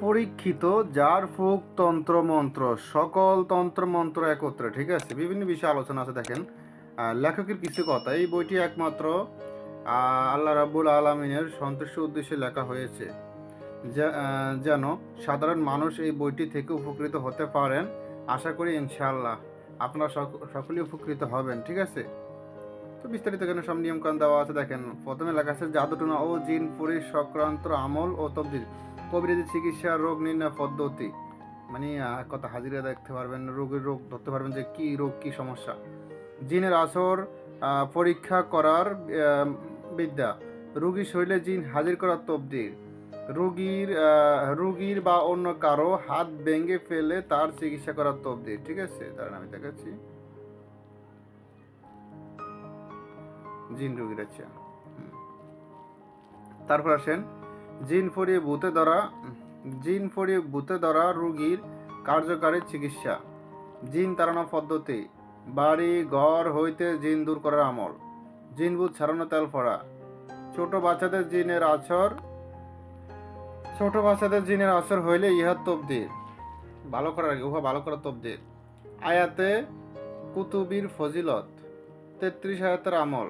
পরীক্ষিত, যার ফুক তন্ত্র মন্ত্র সকল তন্ত্র মন্ত্র একত্রে, ঠিক আছে? বিভিন্ন বিষয়ে আলোচনা আছে, দেখেন। লেখকের কিছু কথা, এই বইটি একমাত্র আল্লাহ রাব্বুল আলমিনের সন্তুষ্ট উদ্দেশ্যে লেখা হয়েছে। যেন সাধারণ মানুষ এই বইটি থেকে উপকৃত হতে পারেন, আশা করি ইনশাল্লাহ আপনারা সক- সকলেই উপকৃত হবেন, ঠিক আছে? তো বিস্তারিত এখানে সব নিয়মকানুন দেওয়া আছে, দেখেন। প্রথমে লেখা আছে, জাদুটনা ও জিন পুরী সংক্রান্ত আমল ও তবদিল। কবিরাজি চিকিৎসা রোগ নির্ণয় পদ্ধতি। মানে কত হাজিরা দেখতে পারবেন, রোগের রোগ ধরতে পারবেন যে কি রোগ, কি সমস্যা। জিনের আসর পরীক্ষা করার বিদ্যা। রোগীর শরীরে জিন হাজির করার তবদিল। রোগীর রুগীর বা অন্য কারও হাত ভেঙে ফেলে তার চিকিৎসা করার তবদিল। ঠিক আছে? দাঁড়ান, আমি দেখাচ্ছি। জিন রুগীর আচ্ছা। তারপর আসেন জিন ফড়িয়ে ভূতে ধরা, জিন ফড়িয়ে ভূতে ধরা রোগীর কার্যকারী চিকিৎসা। জিন তাড়ানো পদ্ধতি, বাড়ি, ঘর হইতে জিন দূর করার আমল। জিন ভূত ছাড়ানো তেল ফড়া। ছোট বাচ্চাদের জিনের আছর ছোট বাচ্চাদের জিনের আসর হইলে ইহার তবদির ভালো করার আগে, উহা ভালো করার তবদির আয়াতে কুতুবির ফজিলত, তেত্রিশ আয়াতের আমল।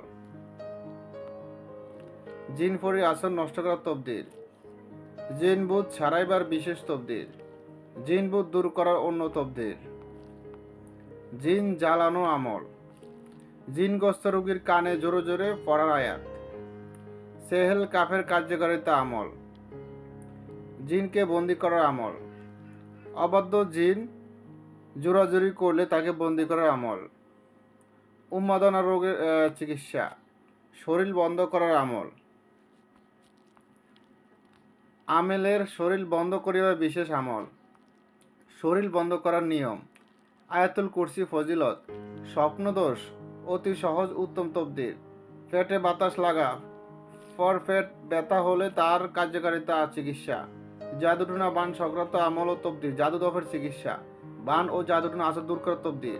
জিন ফরি আসর নষ্ট করার তবদির জিন বুধ ছাড়াইবার বিশেষ তবদির। জিন বুধ দূর করার অন্য তবদির। জিন জ্বালানো আমল। জিনগ্রস্ত রোগীর কানে জোরে জোরে পড়ার আয়াত। সেহেল কাফের কার্যকারিতা আমল। জিনকে বন্দি করার আমল। অবাধ্য জিন জোরাজুরি করলে তাকে বন্দি করার আমল। উন্মাদনা রোগের চিকিৎসা। শরীর বন্ধ করার আমল। আমেলের শরীর বন্ধ করিবার বিশেষ আমল। শরীর বন্ধ করার নিয়ম। আয়াতুল কুরসি ফজিলত, স্বপ্নদোষ, অতি সহজ উত্তম তবদির পেটে বাতাস লাগা, ফরফেট ব্যথা হলে তার কার্যকারিতা চিকিৎসা। জাদুটুনা বান সংক্রান্ত আমল ও তবদির জাদুদফের চিকিৎসা। বান ও জাদুটুনা আসর দূর করার তবদির